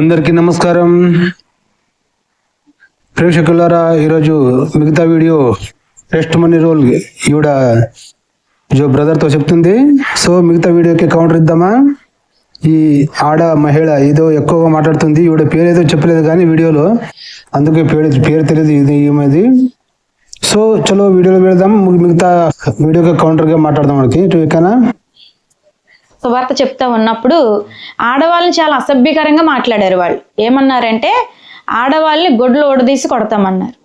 అందరికీ నమస్కారం. ప్రేక్షకులారా ఈరోజు మిగతా వీడియో టెస్ట్ మనీ రోల్ ఈవిడ జో బ్రదర్తో చెప్తుంది. సో మిగతా వీడియోకి కౌంటర్ ఇద్దామా? ఈ ఆడ మహిళ ఏదో ఎక్కువగా మాట్లాడుతుంది. ఈవిడ పేరు ఏదో చెప్పలేదు కానీ వీడియోలో. అందుకే పేరు పేరు తెలియదు ఇది ఏమైంది. సో చలో వీడియోలో వెళదాం మిగతా వీడియోకి కౌంటర్గా మాట్లాడదాం మనకి ఓకేనా? సువార్త చెప్తా ఉన్నప్పుడు ఆడవాళ్ళని చాలా అసభ్యకరంగా మాట్లాడారు వాళ్ళు. ఏమన్నారంటే ఆడవాళ్ళని గొడ్లు ఓడదీసి కొడతామన్నారు.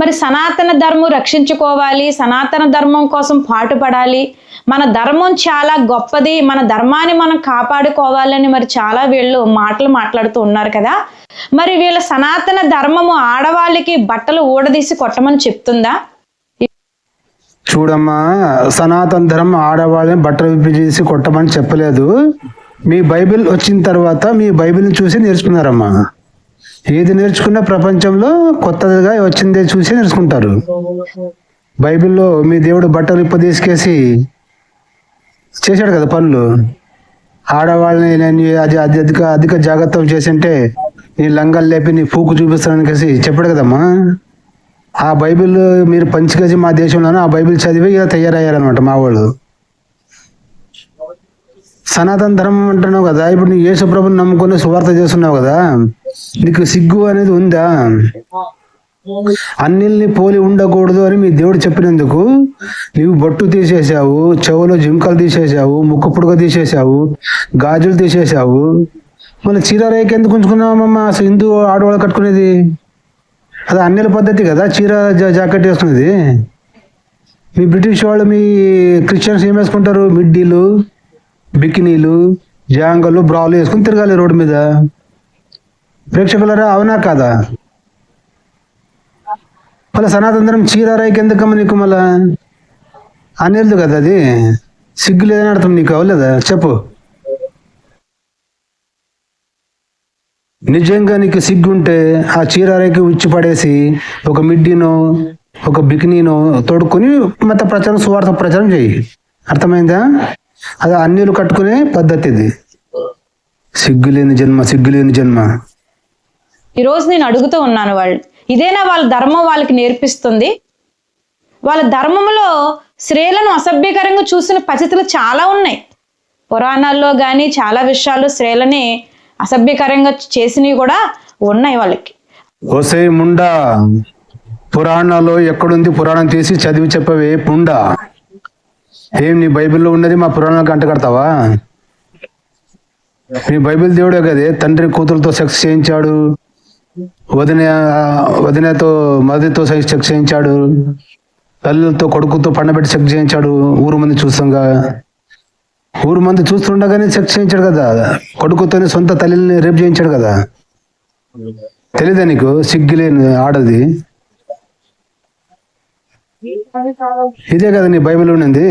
మరి సనాతన ధర్మం రక్షించుకోవాలి సనాతన ధర్మం కోసం పాటుపడాలి మన ధర్మం చాలా గొప్పది మన ధర్మాన్ని మనం కాపాడుకోవాలని మరి చాలా వీళ్ళు మాటలు మాట్లాడుతూ ఉన్నారు కదా. మరి వీళ్ళ సనాతన ధర్మము ఆడవాళ్ళకి బట్టలు ఊడదీసి కొట్టమని చెప్తుందా? చూడమ్మా సనాతన ధర్మం ఆడవాళ్ళని బట్టలు విప్పి చేసి కొట్టమని చెప్పలేదు. మీ బైబిల్ వచ్చిన తర్వాత మీ బైబిల్ని చూసి నేర్చుకున్నారమ్మా. ఏది నేర్చుకున్నా ప్రపంచంలో కొత్తగా వచ్చిందే చూసి నేర్చుకుంటారు. బైబిల్లో మీ దేవుడు బట్టలు ఇప్ప తీసుకేసి చేశాడు కదా పనులు. ఆడవాళ్ళని నేను అది అది అధిక అధిక జాగ్రత్త చేసింటే నీ లంగాలు లేపి నీ పూకు చూపిస్తానని కలిసి చెప్పాడు కదమ్మా. ఆ బైబిల్ మీరు పంచుకేసి మా దేశంలోనే ఆ బైబిల్ చదివి ఇలా తయారయ్యారనమాట మా వాళ్ళు. సనాతన ధర్మం అంటున్నావు కదా ఇప్పుడు నువ్వు యేసుప్రభుని నమ్ముకొని సువార్త చేస్తున్నావు కదా నీకు సిగ్గు అనేది ఉందా? అన్నిల్ని పోలి ఉండకూడదు అని మీ దేవుడు చెప్పినందుకు నీవు బొట్టు తీసేసావు చెవులో జింకలు తీసేసావు ముక్కు పుడక తీసేసావు గాజులు తీసేసావు మళ్ళీ చీర రేఖ ఎందుకు ఉంచుకున్నావమ్మా? అసలు హిందూ ఆడవాళ్ళు కట్టుకునేది? అది అన్నిల పద్ధతి కదా చీర జా- జాకెట్ వేసుకునేది? మీ బ్రిటిష్ వాళ్ళు మీ క్రిస్టియన్స్ ఏం వేసుకుంటారు? మిడ్డీలు బికినీలు జాంగలు బ్రాలు వేసుకుని తిరగాలి రోడ్డు మీద. ప్రేక్షకులరా అవునా కాదా? మళ్ళీ సనాతనం చీర రాయికి ఎందుకమ్మ నీకు మళ్ళా? అనేది కదా అది. సిగ్గు లేదని అర్థం నీకు అవ్వలేదా? చెప్పు. నిజంగా నీకు సిగ్గుంటే ఆ చీరారేకి ఉచ్చి పడేసి ఒక మిడ్డీనో ఒక బికినీనో తోడుకొని మత ప్రచారం సువార్త ప్రచారం చేయి. అర్థమైందా? అది అన్నిలు కట్టుకునే పద్ధతి ఇది. సిగ్గులేని జన్మ సిగ్గులేని జన్మ. ఈరోజు నేను అడుగుతూ ఉన్నాను వాళ్ళు ఇదేనా వాళ్ళ ధర్మం వాళ్ళకి నేర్పిస్తుంది? వాళ్ళ ధర్మంలో స్త్రీలను అసభ్యకరంగా చూసిన పరిస్థితులు చాలా ఉన్నాయి. పురాణాల్లో కానీ చాలా విషయాలు స్త్రీలని అసభ్యకరంగా చేసినవి కూడా ఉన్నాయి వాళ్ళకి. ఓసే ముండా పురాణాలు ఎక్కడుంది పురాణం తీసి చదివి చెప్పవే పుండా. ఏం నీ బైబిల్లో ఉన్నది మా పురాణాలకు అంట కడతావా? నీ బైబిల్ దేవుడే కదే తండ్రి కూతురుతో సెక్స్ చేయించాడు వదిన వదినతో మదితో సెక్స్ చేయించాడు తల్లితో కొడుకుతో పండబెట్టి సెక్స్ చేయించాడు ఊరు మంది చూస్తాంగా. ఊరు మంది చూస్తుండగానే సెక్స్ చేయించాడు కదా. కొడుకుతోనే సొంత తల్లిని రేపు చేయించాడు కదా. తెలీదా నీకు? సిగ్గులేని ఆడది. ఇదే కదా నీ బైబిల్ ఉన్నది.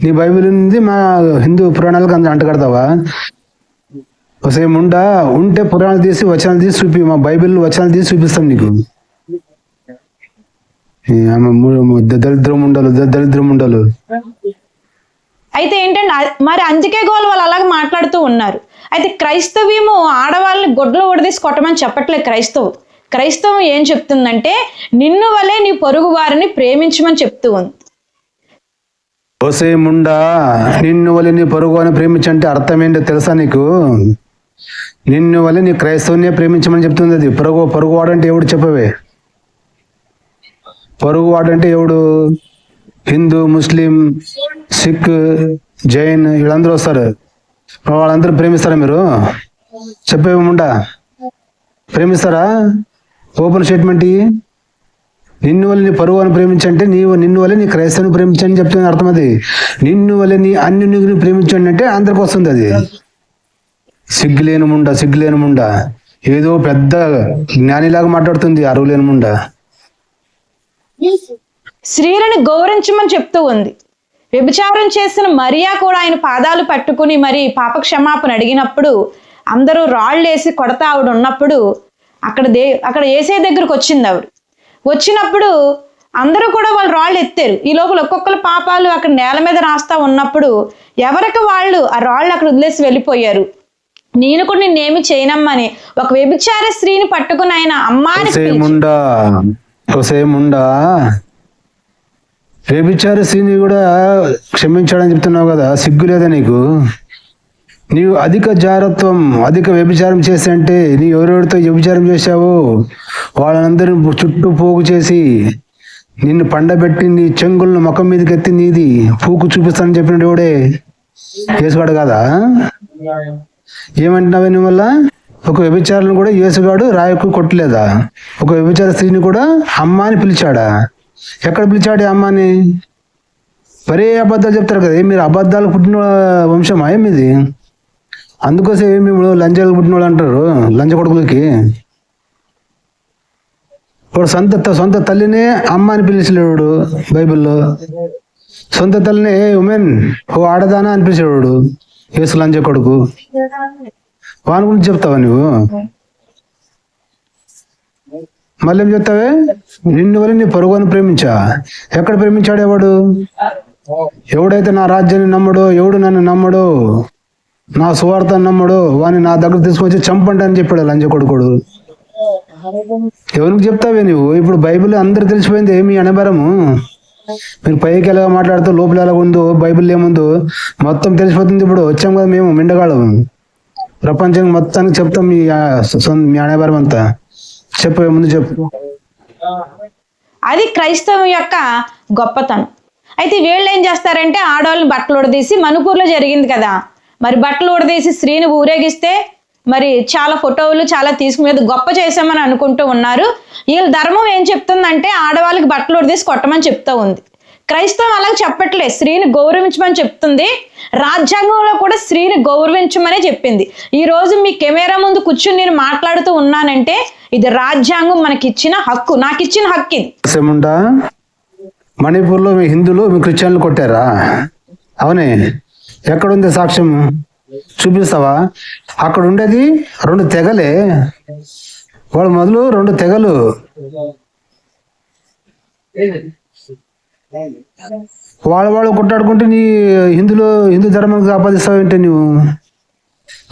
నీ బైబిల్ ఉంది మా హిందూ పురాణాలకు అందరూ అంటగడతావా ఒకసారి ఉండా ఉంటే పురాణాలు తీసి వచనాలు తీసి చూపి మా బైబిల్ వచనాలు తీసి చూపిస్తాం నీకు. ఈ దరిద్రం ఉండలు దరిద్రం ఉండలు అయితే ఏంటంటే మరి అందుకే గోల్ వాళ్ళు అలాగ మాట్లాడుతూ ఉన్నారు. అయితే క్రైస్తవ్యము ఆడవాళ్ళని గొడ్లు ఊడదీసి కొట్టమని చెప్పట్లేదు క్రైస్తవం. క్రైస్తవం ఏం చెప్తుందంటే నిన్ను వలే నీ పొరుగు వారిని ప్రేమించమని చెప్తూ ఉంది. ఓసే ముండా నిన్ను వలె నీ పొరుగు అని ప్రేమించంటే అర్థం ఏంటో తెలుసా నీకు? నిన్ను వల్ల నీ క్రైస్తవునే ప్రేమించమని చెప్తుంది అది. పొరుగు పొరుగు వాడంటే ఎవడు చెప్పవే? పొరుగు వాడంటే ఎవడు? హిందూ ముస్లిం సిక్ జైన్ వీళ్ళందరూ వస్తారు. వాళ్ళందరూ ప్రేమిస్తారా మీరు? చెప్పేముండా ప్రేమిస్తారా? ఓపెన్ స్టేట్మెంట్ నిన్ను వల్ల నీ పరువు అని ప్రేమించంటే నీవు నిన్ను వల్ల నీ క్రైస్తవుని ప్రేమించని చెప్తుంది అర్థం అది. నిన్ను వల్ల నీ అన్యుని ప్రేమించండి అంటే అందరికి వస్తుంది అది. సిగ్గులేని సిగ్గు సిగ్గులేని ముండా. ఏదో పెద్ద జ్ఞానిలాగా మాట్లాడుతుంది అరువు లేని ముండ. స్త్రీలను గౌరవించమని చెప్తూ ఉంది. వ్యభిచారం చేసిన మరియా కూడా ఆయన పాదాలు పట్టుకుని మరి పాప క్షమాపణ అడిగినప్పుడు అందరూ రాళ్ళు వేసి కొడతా ఆవిడ ఉన్నప్పుడు అక్కడ దే అక్కడ ఏసే దగ్గరకు వచ్చింది ఆవిడ. వచ్చినప్పుడు అందరూ కూడా వాళ్ళు రాళ్ళు ఎత్తారు. ఈ లోపల ఒక్కొక్కరు పాపాలు అక్కడ నేల మీద రాస్తా ఉన్నప్పుడు ఎవరికి వాళ్ళు ఆ రాళ్ళు అక్కడ వదిలేసి వెళ్ళిపోయారు? నేను కూడా నిన్నేమి చేయనమ్మని ఒక వ్యభిచార స్త్రీని పట్టుకుని ఆయన అమ్మాని రేపిచ్చారు వ్యభిచార శ్రీని కూడా క్షమించాడని చెప్తున్నావు కదా సిగ్గు లేదా నీకు? నీవు అధిక జారత్వం అధిక వ్యభిచారం చేసి అంటే నీ ఎవరెవరితో వ్యభిచారం చేశావో వాళ్ళందరిని చుట్టూ పోగు చేసి నిన్ను పండబెట్టి నీ చెంగులను ముఖం మీదకి ఎత్తి నీది పూకు చూపిస్తానని చెప్పినట్టు ఎవడే? యేసుగాడు కదా? ఏమంటున్నావే నీ వల్ల ఒక వ్యభిచారులను కూడా యేసుగాడు రాయకు కొట్టలేదా? ఒక వ్యభిచార స్త్రీని కూడా అమ్మ అని పిలిచాడా? ఎక్కడ పిలిచాడు అమ్మని? మరే అబద్ధాలు చెప్తారు కదా మీరు అబద్ధాలు పుట్టిన వంశమా ఏమిది? అందుకోసం ఏమి మేము లంచాలు పుట్టిన వాళ్ళు అంటారు లంచ కొడుకులకి? వాడు సొంత సొంత తల్లినే అమ్మ అని పిలిచలేడు బైబిల్లో. సొంత తల్లిని ఉమెన్ ఓ ఆడదానా అనిపించేవాడు ఏసు లంచ కొడుకు. వాని గురించి చెప్తావా నువ్వు? మళ్ళీ ఏం చెప్తావే? నిన్ను వల్ల నీ పొరుగుని ప్రేమించా? ఎక్కడ ప్రేమించాడు ఎవడు? ఎవడైతే నా రాజ్యాన్ని నమ్మడో ఎవడు నన్ను నమ్మడో నా సువార్త నమ్మడో వాని నా దగ్గర తీసుకొచ్చి చంపండి అని చెప్పాడు లంజ కొడుకోడు. ఎవరికి చెప్తావే నువ్వు? ఇప్పుడు బైబిల్ అందరు తెలిసిపోయింది ఏమి అనబరము. మీరు పైకి ఎలాగ మాట్లాడుతూ లోపల ఎలా ఉందో బైబిల్ ఏముందో మొత్తం తెలిసిపోతుంది ఇప్పుడు. వచ్చాం కదా మేము మిండగాళ్ళం. ప్రపంచానికి మొత్తానికి చెప్తాం మీ మీ అనేవారం అంతా చెప్పే ముందు చెప్పు. అది క్రైస్తవం యొక్క గొప్పతనం. అయితే వీళ్ళు ఏం చేస్తారంటే ఆడవాళ్ళని బట్టలు ఉడదీసి మణిపూర్లో జరిగింది కదా. మరి బట్టలు ఉడదీసి స్త్రీని ఊరేగిస్తే మరి చాలా ఫోటోలు చాలా తీసుకునేది గొప్ప చేసామని అనుకుంటూ ఉన్నారు. వీళ్ళ ధర్మం ఏం చెప్తుందంటే ఆడవాళ్ళకి బట్టలు ఉడదీసి కొట్టమని చెప్తూ ఉంది. క్రైస్తవం అలా చెప్పట్లేదు స్త్రీని గౌరవించమని చెప్తుంది. రాజ్యాంగంలో కూడా స్త్రీని గౌరవించమనే చెప్పింది. ఈ రోజు మీ కెమెరా ముందు కూర్చుని నేను మాట్లాడుతూ ఉన్నానంటే ఇది రాజ్యాంగం మనకిచ్చిన హక్కు నాకు ఇచ్చిన హక్కు ఇది. మణిపూర్లో మీ హిందువులు మీ క్రిస్టియన్లు కొట్టారా? అవునే ఎక్కడుంది సాక్ష్యం? చూపిస్తావా? అక్కడ ఉండేది రెండు తెగలే. వాళ్ళు మొదలు రెండు తెగలు. వాళ్ళు వాళ్ళు కొట్టాడుకుంటే నీ హిందులో హిందూ ధర్మానికి ఆపాదిస్తావేంటి నువ్వు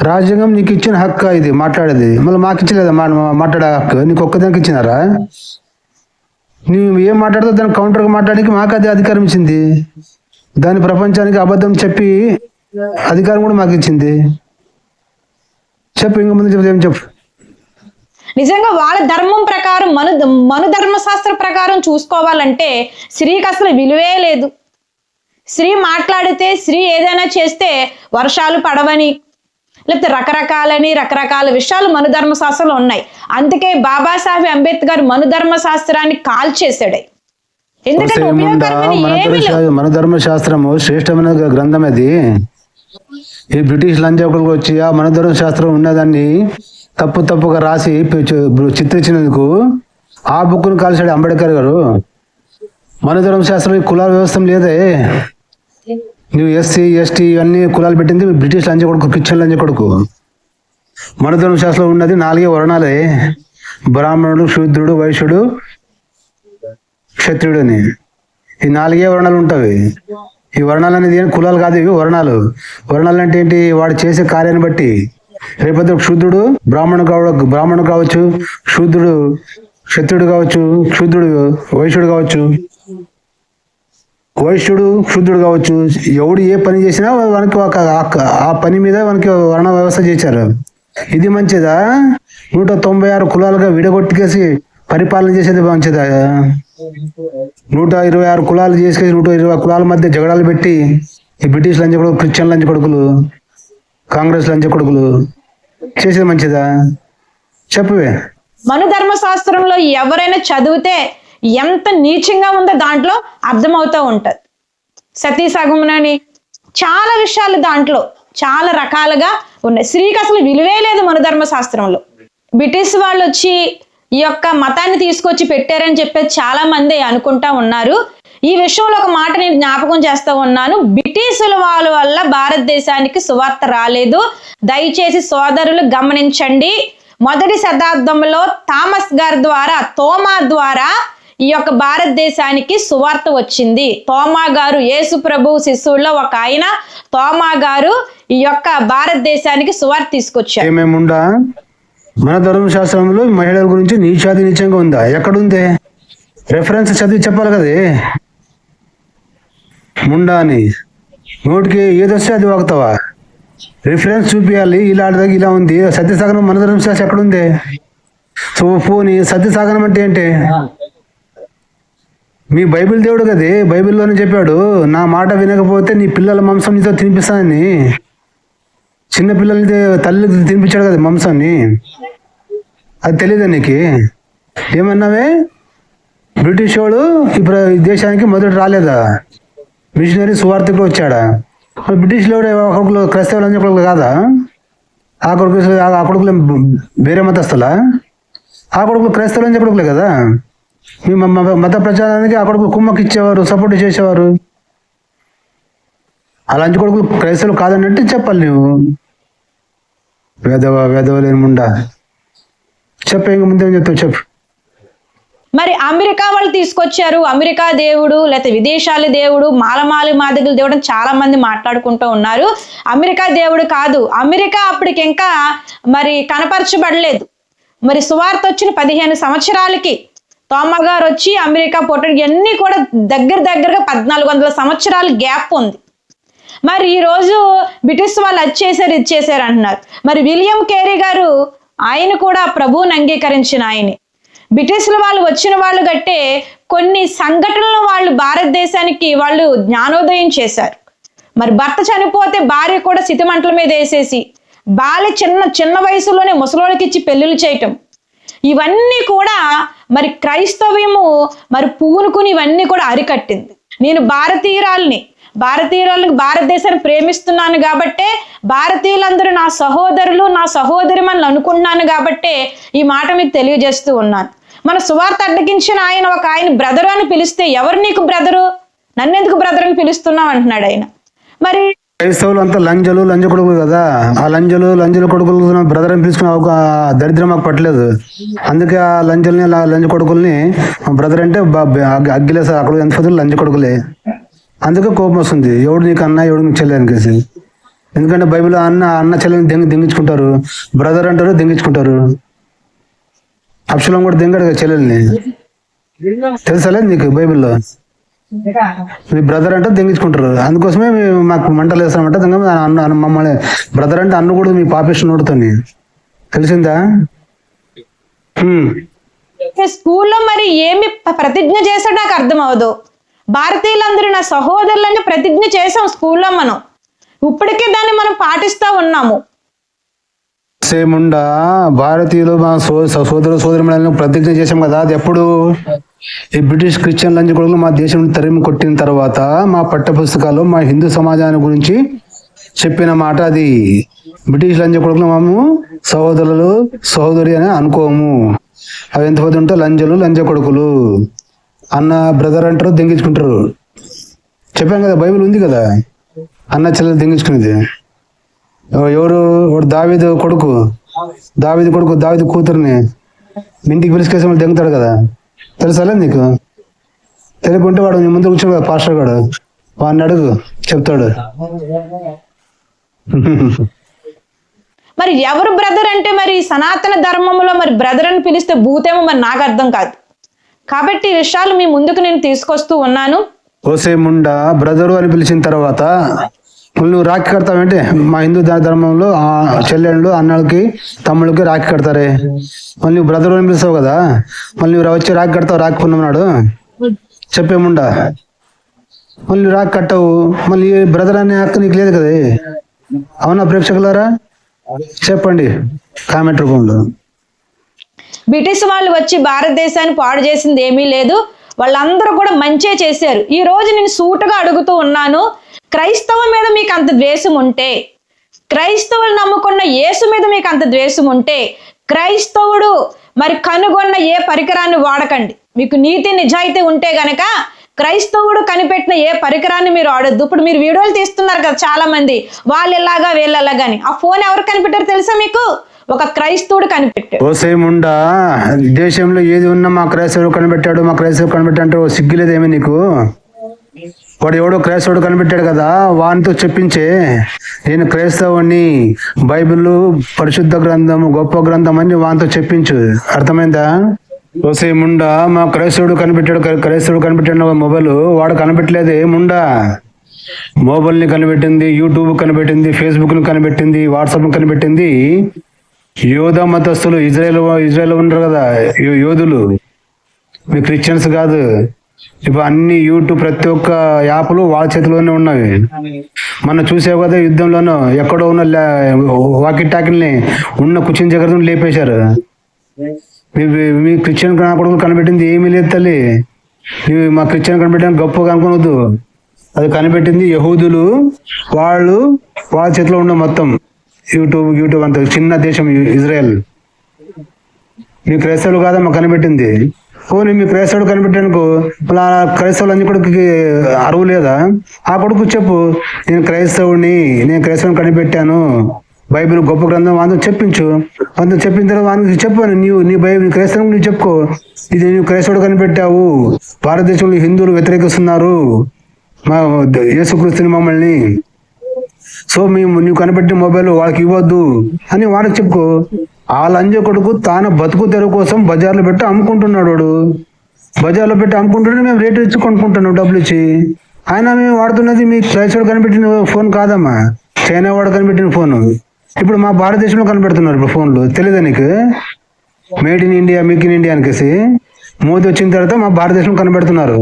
రాజ్యాంగం నీకు ఇచ్చిన హక్కు ఇది? మాట్లాడేది. మళ్ళీ మాకు ఇచ్చలేదా? మాట్లాడే హక్కు. నీకు ఒక్కదానికి ఇచ్చినారా? నువ్వు ఏం మాట్లాడుతావు? దాని కౌంటర్గా మాట్లాడానికి మాకు అదే అధికారం ఇచ్చింది. దాని ప్రపంచానికి అబద్ధం చెప్పి అధికారం కూడా మాకు ఇచ్చింది. చెప్పు ఇంక ముందు చెప్తే ఏం చెప్పు? నిజంగా వాళ్ళ ధర్మం ప్రకారం మను మను ధర్మశాస్త్ర ప్రకారం చూసుకోవాలంటే స్త్రీకి అసలు విలువే లేదు. స్త్రీ మాట్లాడితే స్త్రీ ఏదైనా చేస్తే వర్షాలు పడవని లేకపోతే రకరకాలని రకరకాల విషయాలు మను ధర్మశాస్త్రంలో ఉన్నాయి. అందుకే బాబాసాహెబ్ అంబేద్కర్ మను ధర్మశాస్త్రాన్ని కాల్ చేశాడు ఎందుకంటే మన ఏమీ లేవు. ధర్మ- మన ధర్మశాస్త్రము శ్రేష్టమైన గ్రంథం అది. ఈ బ్రిటిష్ లంచకులకు వచ్చి ఆ మన ధర్మశాస్త్రం ఉన్నదాన్ని తప్పు తప్పుగా రాసి చిత్రించినందుకు ఆ బుక్ను కాల్చాడు అంబేద్కర్ గారు. మన ధర్మశాస్త్రం ఈ కులాల వ్యవస్థ లేదే. నువ్వు ఎస్సీ ఎస్టీ ఇవన్నీ కులాలు పెట్టింది బ్రిటిష్ లంచ కొడుకు క్రిస్టియన్ లంచ కొడుకు. మన ధర్మశాస్త్రంలో ఉన్నది నాలుగే వర్ణాలే. బ్రాహ్మణుడు శూద్రుడు వైశ్యుడు క్షత్రియుడు అని. ఈ నాలుగే వర్ణాలు ఉంటాయి. ఈ వర్ణాలు అనేది ఏం కులాలు కాదు ఇవి వర్ణాలు. వర్ణాలు అంటే ఏంటి? వాడు చేసే కార్యాన్ని బట్టి. రేపొద్దు శూద్రుడు బ్రాహ్మణు కావ బ్రాహ్మణు కావచ్చు శూద్రుడు క్షత్రుడు కావచ్చు శూద్రుడు వైశ్యుడు కావచ్చు. వైశ్యుడు శుద్ధుడు కావచ్చు. ఎవడు ఏ పని చేసినా మనకి ఒక ఆ- పని మీద మనకి వర్ణ వ్యవస్థ చేశారు. ఇది మంచిదా? నూట తొంభై ఆరు కులాలుగా విడగొట్టుకేసి పరిపాలన చేసేది మంచిదా? నూట ఇరవై ఆరు కులాలు చేసుకేసి నూట ఇరవై కులాల మధ్య జగడాలు పెట్టి ఈ బ్రిటిష్ లంచ కొడుకు క్రిస్టియన్ లంచ కొడుకులు కాంగ్రెస్ లంచ కొడుకులు చేసేది మంచిదా? చెప్పవే. మను ధర్మశాస్త్రంలో ఎవరైనా చదివితే ఎంత నీచంగా ఉందో దాంట్లో అర్థమవుతూ ఉంటుంది. సతీ సగమునని చాలా విషయాలు దాంట్లో చాలా రకాలుగా ఉన్నాయి. స్త్రీకి అసలు విలువే లేదు మన ధర్మశాస్త్రంలో బ్రిటిష్ వాళ్ళు వచ్చి ఈ యొక్క మతాన్ని తీసుకొచ్చి పెట్టారని చెప్పేసి చాలా మంది అనుకుంటా ఉన్నారు. ఈ విషయంలో ఒక మాట నేను జ్ఞాపకం చేస్తూ ఉన్నాను. బ్రిటిషుల వాళ్ళ వల్ల భారతదేశానికి సువార్త రాలేదు. దయచేసి సోదరులు గమనించండి. మొదటి శతాబ్దంలో థామస్ గారి ద్వారా తోమా ద్వారా ఈ యొక్క భారతదేశానికి సువార్త వచ్చింది. తోమా గారు యేసు ప్రభు శిశువుల్లో ఒక ఆయన తోమా గారు ఈ యొక్క భారతదేశానికి సువార్త తీసుకొచ్చారు. ఏమేముండా? మన ధర్మశాస్త్రంలో మహిళల గురించి నీచాది నీచంగా ఉందా? ఎక్కడుంది? రెఫరెన్స్ చదివి చెప్పాలి కదే ముండా అని నోటికి ఏదొస్తే అది వాగుతావా? రిఫరెన్స్ చూపించాలి ఇలా ఆడదాకా ఇలా ఉంది. సత్యసాగరం మన ధర్మశాస్త్రం ఎక్కడుంది? సో పోని సత్యసాగరం అంటే ఏంటి? మీ బైబిల్ దేవుడు కదే బైబిల్లోనే చెప్పాడు నా మాట వినకపోతే నీ పిల్లల మాంసం నీతో తినిపిస్తానని. చిన్న పిల్లల్ని తల్లి తినిపించాడు కదా మాంసాన్ని. అది తెలియదా నీకు? ఏమన్నావే? బ్రిటిష్ వాడు ఇప్పుడు దేశానికి మొదట రాలేదా? మిషనరీ సువార్థకుడు వచ్చాడా? మరి బ్రిటిష్లో కూడా కొడుకులు క్రైస్తవులు అని కొడుకులు కాదా? ఆ కొడుకు ఆ కొడుకులు వేరే మతస్థులా? ఆ కొడుకులు క్రైస్తవులు అని కొడుకులే కదా? మీ మత ప్రచారానికి ఆ కొడుకులు కుమ్మకి ఇచ్చేవారు సపోర్ట్ చేసేవారు. అలాంటి కొడుకులు క్రైస్తవులు కాదన్నట్టు చెప్పాలి నువ్వు వేదవ వేదవ లేని ముండా. చెప్పు ఇంక ముందేం చెప్తావు చెప్పు. మరి అమెరికా వాళ్ళు తీసుకొచ్చారు. అమెరికా దేవుడు లేకపోతే విదేశాల దేవుడు మాలమాలి మాదిగల దేవుడు అని చాలా మంది మాట్లాడుకుంటూ ఉన్నారు. అమెరికా దేవుడు కాదు. అమెరికా అప్పటికి ఇంకా మరి కనపరచబడలేదు. మరి సువార్త వచ్చిన పదిహేను సంవత్సరాలకి తోమగారు వచ్చి అమెరికా పోటీ ఇవన్నీ కూడా దగ్గర దగ్గరగా పద్నాలుగు వందల సంవత్సరాల గ్యాప్ ఉంది. మరి ఈరోజు బ్రిటిష్ వాళ్ళు అది చేశారు ఇది చేశారు అంటున్నారు. మరి విలియం కేరీ గారు ఆయన కూడా ప్రభువుని అంగీకరించిన ఆయనే. బ్రిటిష్ల వాళ్ళు వచ్చిన వాళ్ళు గట్టే కొన్ని సంఘటనలు వాళ్ళు భారతదేశానికి వాళ్ళు జ్ఞానోదయం చేశారు. మరి భర్త చనిపోతే భార్య కూడా సితిమంటల మీద వేసేసి బాల్య చిన్న చిన్న వయసులోనే ముసలోళ్ళకి ఇచ్చి పెళ్ళిళ్ళు చేయటం. ఇవన్నీ కూడా మరి క్రైస్తవ్యము మరి పూనుకుని ఇవన్నీ కూడా అరికట్టింది. నేను భారతీయురాల్ని భారతీయురాలకు భారతదేశాన్ని ప్రేమిస్తున్నాను కాబట్టే భారతీయులందరూ నా సహోదరులు నా సహోదరి మనల్ని అనుకున్నాను కాబట్టే ఈ మాట మీకు తెలియజేస్తూ ఉన్నాను. మన సువార్త అడ్డగించిన ఆయన ఒక ఆయన బ్రదరు అని పిలిస్తే ఎవరు నీకు బ్రదరు? నన్నెందుకు బ్రదర్ అని పిలుస్తున్నావు అంటున్నాడు ఆయన. మరి క్రైస్తవులు అంతా లంజలు లంజ కొడుకులు కదా. ఆ లంజలు లంజల కొడుకులు బ్రదర్ అని పిలుచుకున్న ఒక దరిద్రం మాకు పట్టలేదు. అందుకే ఆ లంజల్ని లంజ కొడుకుల్ని బ్రదర్ అంటే అగ్గిలే సార్. అగ్గిలేసా అక్కడ ఎంత లంజ కొడుకులే. అందుకే కోపం వస్తుంది. ఎవడు నీకు అన్న ఎవడు నీకు చెల్లి అనికేసి ఎందుకంటే బైబిల్ అన్న అన్న చెల్లెని దింగి దింగించుకుంటారు. బ్రదర్ అంటారు దింగించుకుంటారు. అప్షలం కూడా దెంగాడు చెల్లెల్ని. తెలుసా లేదు నీకు బైబిల్లో? మీ బ్రదర్ అంటే దెంగించుకుంటారు. అందుకోసమే మేము మాకు మంటలు వేస్తామంటే దెంగ అన్న మమ్మల్ని బ్రదర్ అంటే అన్న కూడా మీ పాపిస్ట్ నోడుతుంది తెలిసిందా. స్కూల్లో మరి ఏమి ప్రతిజ్ఞ చేశాడో నాకు అర్థం అవదు భారతీయులందరూ నా సహోదరులని ప్రతిజ్ఞ చేసాం స్కూల్లో మనం. ఇప్పటికే దాన్ని మనం పాటిస్తా ఉన్నాము. సేముండా? భారతీయులు మా సో సోదరు సోదరులను ప్రతిజ్ఞ చేశాం కదా అది ఎప్పుడు? ఈ బ్రిటిష్ క్రిస్టియన్ లంచ్ కొడుకులు మా దేశం తరిమి కొట్టిన తర్వాత మా పట్టపుస్తకాలు మా హిందూ సమాజాన్ని గురించి చెప్పిన మాట అది. బ్రిటిష్ లంచ కొడుకులు మేము సహోదరులు సహోదరి అని అనుకోము. అవి ఎంత పొద్దు ఉంటే లంజలు లంజ కొడుకులు. అన్న బ్రదర్ అంటారు దెంగించుకుంటారు. చెప్పాం కదా బైబిల్ ఉంది కదా? అన్న చెల్లెలు దెంగించుకునేది. ఎవరు వాడు దావీదు కొడుకు? దావీదు కొడుకు దావీదు కూతురుని ఇంటికి పిలుచుకేసి మళ్ళీ దెంగుతాడు కదా? తెలుసాలే నీకు? తెలియకుంటే వాడు నీ ముందు కూర్చోడు కదా పాస్టర్ గాడు? వాడిని అడుగు చెప్తాడు. మరి ఎవరు బ్రదర్ అంటే మరి సనాతన ధర్మంలో మరి బ్రదర్ అని పిలిస్తే భూతేమో మరి నాకు అర్థం కాదు. కాబట్టి ఈ విషయాలు మీ ముందుకు నేను తీసుకొస్తూ ఉన్నాను. ఓసే ముండా బ్రదరు అని పిలిచిన తర్వాత నువ్వు రాఖీ కడతావంటే మా హిందూ ధర్మంలో ఆ చెల్లెళ్ళు అన్నలకి తమ్ముళ్ళకి రాఖీ కడతారే. మళ్ళీ నువ్వు బ్రదర్ అని పిలుస్తావు కదా? మళ్ళీ నువ్వు వచ్చి రాఖీ కడతావు రాఖీ పున్నమన్నాడు చెప్పేముండా? మళ్ళీ రాఖీ కట్టవు. మళ్ళీ బ్రదర్ అనే హక్కు నీకు లేదు కదా అవునా ప్రేక్షకులారా? చెప్పండి. కామెంట్ రూపంలో. బ్రిటిష్ వాళ్ళు వచ్చి భారతదేశాన్ని పాడు చేసింది ఏమీ లేదు. వాళ్ళందరూ కూడా మంచే చేశారు. ఈ రోజు నేను సూటుగా అడుగుతూ ఉన్నాను. క్రైస్తవం మీద మీకు అంత ద్వేషం ఉంటే క్రైస్తవులు నమ్ముకున్న యేసు మీద మీకు అంత ద్వేషం ఉంటే క్రైస్తవుడు మరి కనుగొన్న ఏ పరికరాన్ని వాడకండి. మీకు నీతి నిజాయితీ ఉంటే గనక క్రైస్తవుడు కనిపెట్టిన ఏ పరికరాన్ని మీరు ఆడొద్దు ఇప్పుడు మీరు వీడియోలు తీస్తున్నారు కదా చాలా మంది వాళ్ళు ఎలాగా వీళ్ళు ఎలాగని ఆ ఫోన్ ఎవరు కనిపెట్టారు తెలుసా మీకు? ఒక క్రైస్తవుడు కనిపెట్టాడు. ఓసే దేశంలో ఏది ఉన్నా మా క్రైస్తవుడు కనిపెట్టాడు మా క్రైస్తవుడు కనిపెట్టాడు ఓ సిగ్గులేదేమి నీకు? వాడు ఎవడో క్రైస్తవుడు కనిపెట్టాడు కదా వానితో చెప్పించే. నేను క్రైస్తవుని బైబిల్ పరిశుద్ధ గ్రంథం గొప్ప గ్రంథం అని వానితో చెప్పించు. అర్థమైందా? ఓసే ముండా మా క్రైస్తవుడు కనిపెట్టాడు క్రైస్తవుడు కనిపెట్టాడు మొబైల్ వాడు కనిపెట్టలేదే ముండా. మొబైల్ని కనిపెట్టింది యూట్యూబ్ కనిపెట్టింది ఫేస్బుక్ని కనిపెట్టింది వాట్సాప్ కనిపెట్టింది. యోధ మతస్థులు ఇజ్రాయెల్ ఇజ్రాయెల్ ఉండరు కదా యోధులు. మీ క్రిస్టియన్స్ కాదు. ఇప్పుడు అన్ని యూట్యూబ్ ప్రతి ఒక్క యాప్లు వాళ్ళ చేతిలోనే ఉన్నవి. మనం చూసావు కదా యుద్ధంలోనూ ఎక్కడో ఉన్న వాకి టాకిల్ని ఉన్న కుర్చీని దగ్గర లేపేశారు. మీ క్రిస్టియన్ నా కొడుకులు కనిపెట్టింది ఏమీ లేదు తల్లి. నువ్వు మా క్రిస్టియన్ కనిపెట్టాను గొప్పగా అనుకోవద్దు అది కనిపెట్టింది యహూదులు వాళ్ళు వాళ్ళ చేతిలో ఉన్న మొత్తం యూట్యూబ్ యూట్యూబ్ అంత చిన్న దేశం ఇజ్రాయెల్. మీ క్రైస్తవులు మాకు కనిపెట్టింది. పోనీ మీ క్రైస్తవుడు కనిపెట్టానుకో ఇలా క్రైస్తవులు అన్ని కొడుకుకి అరువు లేదా? ఆ కొడుకు చెప్పు నేను క్రైస్తవుని నేను క్రైస్తవుని కనిపెట్టాను. బైబిల్ గొప్ప గ్రంథం అందుకు చెప్పించు. అందుకు చెప్పిన తర్వాత అందుకు చెప్పు నీవు నీ బైబిల్ క్రైస్తవం నువ్వు చెప్పుకో. ఇది నువ్వు క్రైస్తవుడు కనిపెట్టావు. భారతదేశంలో హిందువులు వ్యతిరేకిస్తున్నారు. మా యేసుక్రీస్తుని మమ్మల్ని. సో మేము నువ్వు కనిపెట్టిన మొబైల్ వాళ్ళకి ఇవ్వద్దు. అని వాళ్ళకి చెప్పుకో. ఆ లంజ కొడుకు తాను బతుకు తెరువు కోసం బజార్లో పెట్టి అమ్ముకుంటున్నాడు వాడు. బజార్లో పెట్టి అమ్ముకుంటుంటే మేము రేటు ఇచ్చి కొనుక్కుంటున్నాం డబ్బులు ఇచ్చి. ఆయన మేము వాడుతున్నది మీ క్రైస్తవుడు కనిపెట్టిన ఫోన్ కాదమ్మా. చైనా వాడు కనిపెట్టిన ఫోన్. ఇప్పుడు మా భారతదేశంలో కనిపెడుతున్నారు ఇప్పుడు ఫోన్లు. తెలియదా నీకు? Made in India make in India అనేసి. మోదీ వచ్చిన తర్వాత మా భారతదేశంలో కనబెడుతున్నారు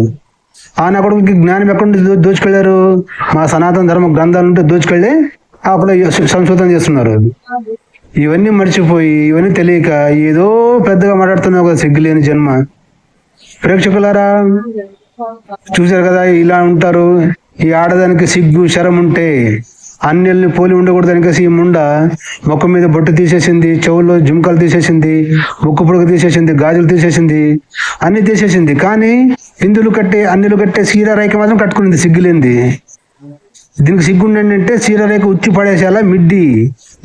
ఆయన అక్కడ జ్ఞానం ఎక్కడి నుంచి దోచుకెళ్ళారు మా సనాతన ధర్మ గ్రంథాలు ఉంటే దోచుకెళ్ళి అక్కడ సంశోధన చేస్తున్నారు. ఇవన్నీ మర్చిపోయి ఇవన్నీ తెలియక ఏదో పెద్దగా మాట్లాడుతున్నావు కదా సిగ్గులేని జన్మ. ప్రేక్షకులారా చూశారు కదా ఇలా ఉంటారు. ఈ ఆడదానికి సిగ్గు శరం ఉంటే అన్నిల్ని పోలి ఉండకూడదు ఈ ముండ మొక్క మీద బొట్టు తీసేసింది చెవుల్లో జుంకలు తీసేసింది ముక్కు పొడుగు తీసేసింది గాజులు తీసేసింది అన్ని తీసేసింది. కానీ ఇందులు కట్టే అన్నిలు కట్టే సీర రేఖ మాత్రం కట్టుకునింది సిగ్గులేంది దీనికి సిగ్గుండండి అంటే సీర రేఖ ఉచ్చి పడేసేలా మిడ్డి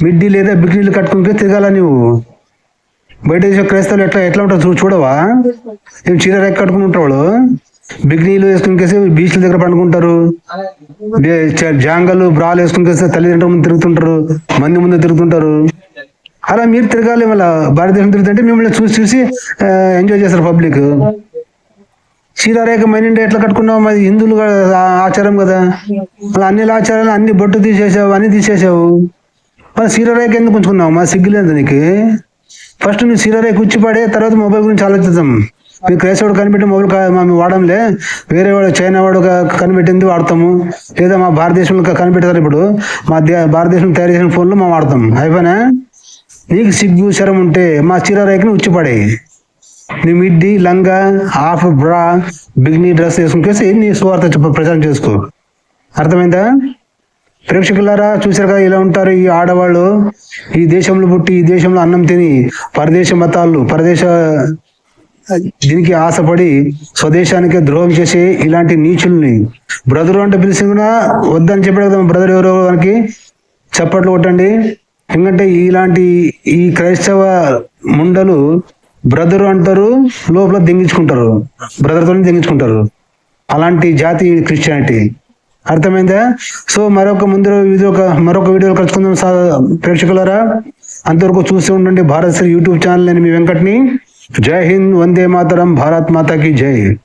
మిడ్డి లేదా బిగ్నీళ్ళు కట్టుకుని తిరగాల నువ్వు బయట దేశ క్రైస్తవులు ఎట్లా ఎట్లా ఉంటారు? చూ చూడవా? ఏం చీర రేఖ కట్టుకుని ఉంటాడు బిగ్నీలు వేసుకునికేసి బీచ్ల దగ్గర పండుకుంటారు? జాంగలు బ్రాలు వేసుకునికేసి తల్లిదండ్రుల ముందు తిరుగుతుంటారు? మంది ముందు తిరుగుతుంటారు? అలా మీరు తిరగాలి మళ్ళీ. భారతదేశం తిరుగుతుంటే మిమ్మల్ని చూసి చూసి ఎంజాయ్ చేస్తారు పబ్లిక్. చీరారేఖ మైనిండి ఎట్లా కట్టుకున్నావు మరి? హిందువులు ఆచారం కదా. అలా అన్ని ఆచారాలు అన్ని బొట్టు తీసేసావు అన్ని తీసేసావు. మరి చీరరేఖ ఎందుకు ఉంచుకున్నావు? మా సిగ్గులేదు నీకు? ఫస్ట్ నువ్వు చీరరేఖ కూర్చిపడే తర్వాత మొబైల్ గురించి ఆలోచిద్దాం. మీ క్రైస్తవుడు కనిపెట్టి మొబైల్ మేము వాడంలే. వేరే వాడు చైనా వాడు కనిపెట్టింది వాడతాము. లేదా మా భారతదేశంలో కనిపెట్టారు కనిపెడతారు ఇప్పుడు. మా దే భారతదేశం తయారు చేసిన ఫోన్లు మేము వాడతాం. అయిపోయినా? నీకు సిగ్గు శరం ఉంటే మా చీరరేఖని ఉచ్చిపడే నీ మిడ్డి లంగా హాఫ్ బ్రా బిగ్నీ డ్రెస్ వేసుకుని నీ సువార్త ప్రచారం చేసుకో. అర్థమైందా? ప్రేక్షకులారా చూసారుగా కదా ఇలా ఉంటారు ఈ ఆడవాళ్ళు? ఈ దేశంలో పుట్టి ఈ దేశంలో అన్నం తిని పరదేశ మతాలు పరదేశ దీనికి ఆశపడి స్వదేశానికి ద్రోహం చేసే ఇలాంటి నీచుల్ని. బ్రదరు అంటే పిలిచి కూడా వద్దని చెప్పాడు కదా బ్రదర్ ఎవరో మనకి చప్పట్లు కొట్టండి. ఎందుకంటే ఇలాంటి ఈ క్రైస్తవ ముండలు బ్రదర్ అంటారు లోపల దింగించుకుంటారు. బ్రదర్తో దింగించుకుంటారు. అలాంటి జాతి క్రిస్టియానిటీ. అర్థమైందా? సో మరొక ముందు వీడియో మరొక వీడియోలో కలుసుకుందాం సా- ప్రేక్షకులారా. అంతవరకు చూసి ఉండండి భారత్ శ్రీ యూట్యూబ్ ఛానల్ నేను మీ వెంకట్ని. జై హింద్ వందే మాతరం భారత్ మాతాకి జై.